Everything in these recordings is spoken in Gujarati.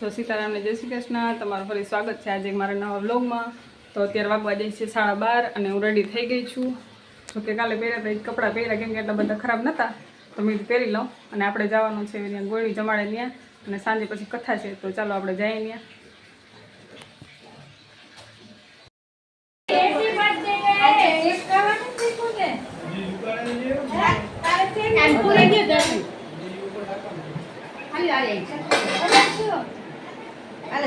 તો સીતારામને જય શ્રી કૃષ્ણ. તમારું ફરી સ્વાગત છે આજે મારા નવા વ્લોગમાં. તો અત્યારે વાગવા જાય છે સાડા બાર અને હું રેડી થઈ ગઈ છું. જો કે કાલે પહેર્યા હતા કપડાં પહેર્યા કેમ કે એટલા બધા ખરાબ નહોતા તો મેં પહેરી લઉં અને આપણે જવાનું છે ત્યાં ગોળી જમાડે ત્યાં અને સાંજે પછી કથા છે. તો ચાલો આપણે જઈએ ત્યાં.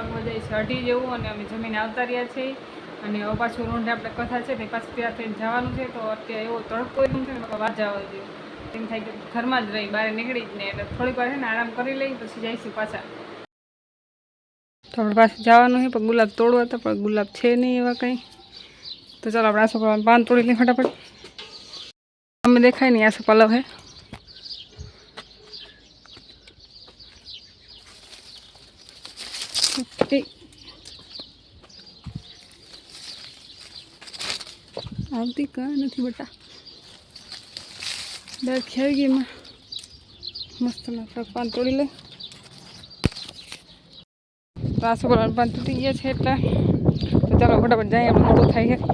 વાગવા જાય છે અઢી જેવું અને અમે જમીને આવતા રહ્યા છીએ. અને હવે પાછું રોંઢે આપણે કથા છે તે પાછું ત્યાં થઈને જવાનું છે. તો અત્યારે એવો તડકો એમ છે વાત જવા જોઈએ એમ થાય કે ઘરમાં જ રહી, બહાર નીકળી જ નહીં એટલે થોડીક વાર છે ને આરામ કરી લઈ, પછી જઈશું પાછા. તો આપણે પાછું જવાનું છે, પણ ગુલાબ તોડવા હતા, પણ ગુલાબ છે નહીં એવા કંઈ. તો ચાલો આપણે આ છોકરા પાન તોડી લઈએ ફટાફટ. અમે દેખાય નહીં આસો પાલવ હે. ઓકે આવતી કાંઈ નથી બટા. દર ખેવી ગઈ એમાં. મસ્ત ના પાન તોડી લે. તો આ પાન તૂટી ગયા છે એટલે ચાલો ફટાફટ જાય આપણે મોટું થાય છે.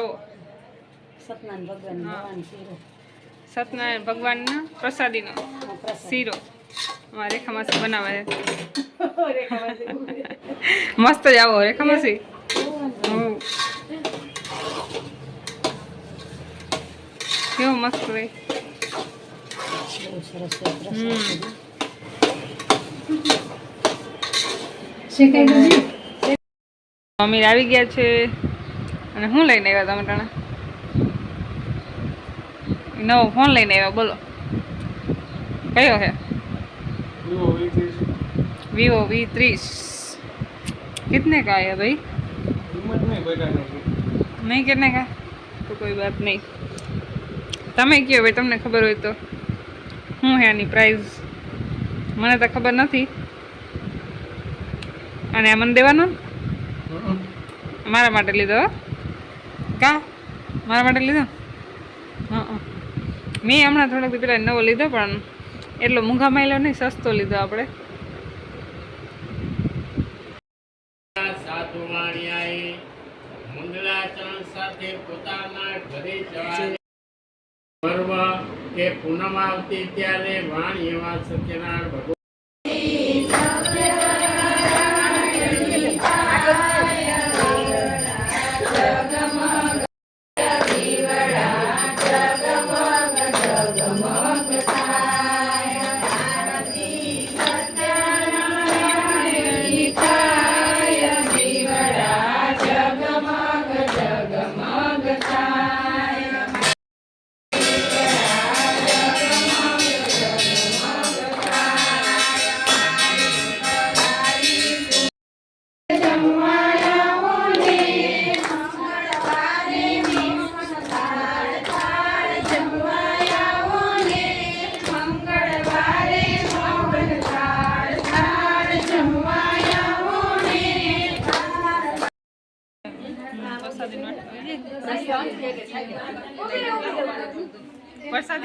રવો સતનારાયણ ભગવાન. ભગવાન શીરો. સત્યનારાયણ ભગવાનના પ્રસાદીનો શીરો. અમારા રેખા માસી બનાવે મસ્ત જ આવો રેખા માસી કેવો મસ્ત હોય. અમીર આવી ગયા છે. અને શું લઈને આવ્યા તમે ટાણા નવો ફોન લઈને આવ્યા બોલો કયો છે वीवो वी तीस कितने का है भाई नहीं कितने का तो कोई बात नहीं તમે કયો ભાઈ તમને ખબર હોય તો શું છે આની પ્રાઇસ મને તો ખબર નથી અને આ મને દેવાનો ને? મારા માટે લીધો હો? કા? મારા માટે લીધો? મેં હમણાં થોડાક પેલા નવો લીધો, પણ એટલો મૂંઘા માયલો નહીં, સસ્તો લીધો આપણે. પૂનમ આવતી ત્યારે વાણી એવા સત્યનારાયણ ભગવાન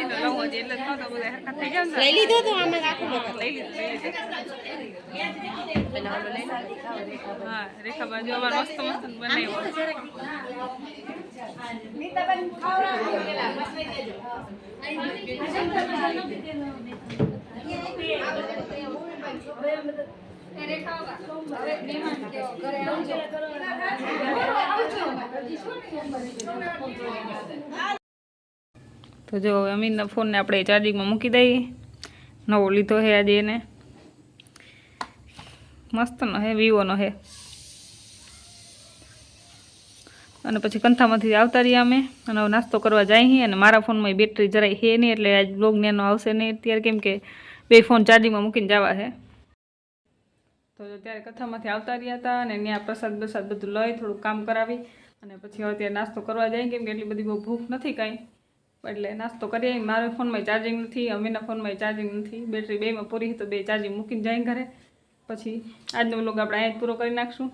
તો લઉં હજી એટલે નહોતો બધા હરખા થઈ ગયા ને. લઈ લીધો તો આમાં રાખો લઈ લીધું લઈ લીધું. હા રેખા બાજુ અમારે મસ્ત મસ્ત બનાવ્યો. તો જો અમીનના ફોનને આપણે ચાર્જિંગમાં મૂકી દઈએ. નવો લીધો છે આજે એને. મસ્તનો હે, વિવોનો હે. અને પછી કંથામાંથી આવતા રહ્યા અમે. અને હવે નાસ્તો કરવા જાય છીએ અને મારા ફોનમાં બેટરી જરાય હે નહીં એટલે આજ બ્લોગ નેનો આવશે નહીં. અત્યારે કેમ કે બે ફોન ચાર્જિંગમાં મૂકીને જવા છે તો ત્યારે કથામાંથી આવતા રહ્યા હતા અને ત્યાં પ્રસાદ પ્રસાદ બધું લઈ થોડું કામ કરાવી અને પછી હવે ત્યાં નાસ્તો કરવા જાય કેમ કે એટલી બધી બહુ ભૂખ નથી કાંઈ. એટલે નાસ્તો કરીએ, મારા ફોનમાં ચાર્જિંગ નથી, અમીના ફોનમાં ચાર્જિંગ નથી બેટરી બેમાં પૂરી તો બે ચાર્જિંગ મૂકીને જાય ઘરે. પછી આજનો વ્લોગ આપણે અહીંયા જ પૂરો કરી નાખશું.